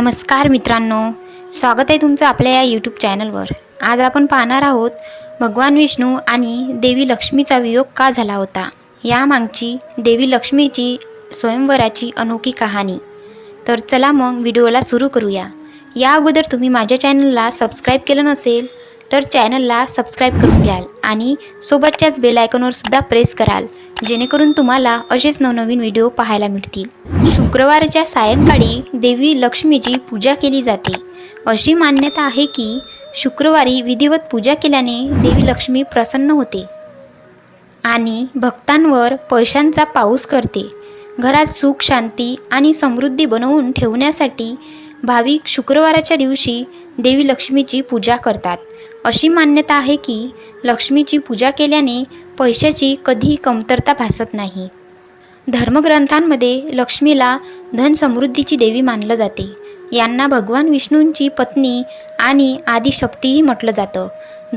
नमस्कार मित्रांनो. स्वागत आहे तुमचं आपल्या या यूट्यूब चॅनलवर आज आपण पाहणार आहोत भगवान विष्णू आणि देवी लक्ष्मीचा वियोग का झाला होता? या मागची देवी लक्ष्मीची स्वयंवराची अनोखी कहाणी. तर चला मग व्हिडिओला सुरू करूया. या अगोदर तुम्ही माझ्या चॅनलला सबस्क्राईब केलं नसेल तर चॅनलला सबस्क्राईब करून घ्याल आणि सोबतच्याच बेलायकनवरसुद्धा सुद्धा प्रेस कराल जेणेकरून तुम्हाला असेच नवनवीन व्हिडिओ पाहायला मिळतील. शुक्रवारच्या सायंकाळी देवी लक्ष्मीची पूजा केली जाते. अशी मान्यता आहे की शुक्रवारी विधिवत पूजा केल्याने देवी लक्ष्मी प्रसन्न होते आणि भक्तांवर पैशांचा पाऊस करते. घरात सुख शांती आणि समृद्धी बनवून ठेवण्यासाठी भाविक शुक्रवाराच्या दिवशी देवी लक्ष्मीची पूजा करतात. अशी मान्यता आहे की लक्ष्मीची पूजा केल्याने पैशाची कधी कमतरता भासत नाही. धर्मग्रंथांमध्ये लक्ष्मीला धनसमृद्धीची देवी मानलं जाते. यांना भगवान विष्णूंची पत्नी आणि आदिशक्तीही म्हटलं जातं.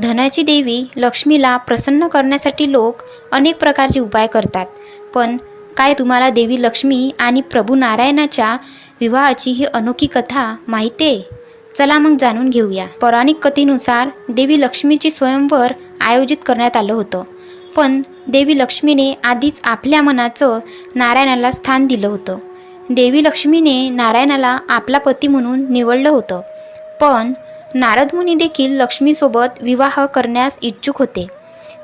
धनाची देवी लक्ष्मीला प्रसन्न करण्यासाठी लोक अनेक प्रकारचे उपाय करतात. पण काय तुम्हाला देवी लक्ष्मी आणि प्रभू नारायणाच्या विवाहाची ही अनोखी कथा माहिती आहे चला मग जाणून घेऊया. पौराणिक कथेनुसार देवी लक्ष्मीची स्वयंवर आयोजित करण्यात आलं होतं. पण देवी लक्ष्मीने आधीच आपल्या मनाचं नारायणाला स्थान दिलं होतं. देवी लक्ष्मीने नारायणाला आपला पती म्हणून निवडलं होतं. पण नारद मुनी देखील लक्ष्मीसोबत विवाह करण्यास इच्छुक होते.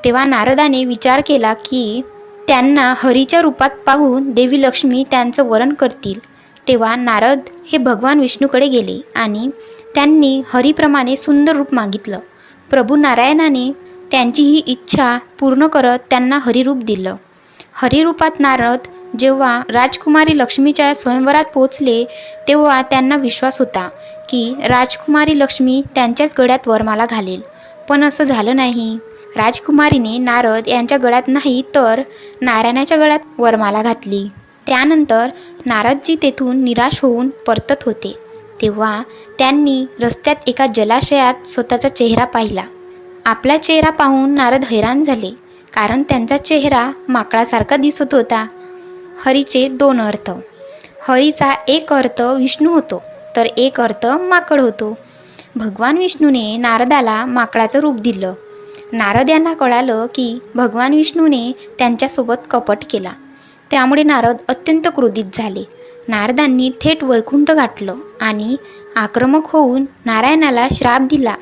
तेव्हा नारदाने विचार केला की त्यांना हरीच्या रूपात पाहून देवी लक्ष्मी त्यांचं वरण करतील. तेव्हा नारद हे भगवान विष्णूकडे गेले आणि त्यांनी हरीप्रमाणे सुंदर रूप मागितलं. प्रभू नारायणाने त्यांची ही इच्छा पूर्ण करत त्यांना हरिरूप दिलं. हरिरूपात नारद जेव्हा राजकुमारी लक्ष्मीच्या स्वयंवरात पोचले तेव्हा त्यांना विश्वास होता की राजकुमारी लक्ष्मी त्यांच्याच गळ्यात वरमाला घालेल. पण असं झालं नाही. राजकुमारीने नारद यांच्या गळ्यात नाही तर नारायणाच्या गळ्यात वरमाला घातली. त्यानंतर नारदजी तेथून निराश होऊन परतत होते. तेव्हा त्यांनी रस्त्यात एका जलाशयात स्वतःचा चेहरा पाहिला. आपला चेहरा पाहून नारद हैराण झाले कारण त्यांचा चेहरा माकडासारखा दिसत होता. हरीचे दोन अर्थ. हरीचा एक अर्थ विष्णू होतो तर एक अर्थ माकड होतो. भगवान विष्णूने नारदाला माकडाचं रूप दिलं. नारद यांना कळालं की भगवान विष्णूने त्यांच्यासोबत कपट केला. त्यामुळे नारद अत्यंत क्रोधित झाले. नारदांनी थेट वैकुंठ गाठलं आणि आक्रमक होऊन नारायणाला श्राप दिला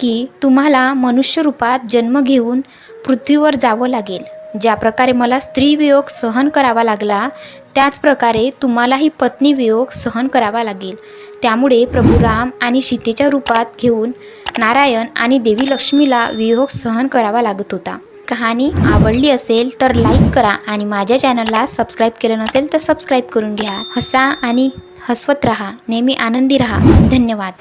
की तुम्हाला मनुष्य रूपात जन्म घेऊन पृथ्वीवर जावं लागेल. ज्या प्रकारे मला स्त्री वियोग सहन करावा लागला त्याच प्रकारे तुम्हालाही पत्नी वियोग सहन करावा लागेल. त्यामुळे प्रभू राम आणि सीतेच्या रूपात घेऊन नारायण आणि देवी लक्ष्मीला वियोग सहन करावा लागत होता. कहाणी आवडली असेल तर लाईक करा आणि माझ्या चॅनलला सबस्क्राईब केलं नसेल तर सबस्क्राईब करून घ्या. हसा आणि हसवत राहा. नेहमी आनंदी राहा. धन्यवाद.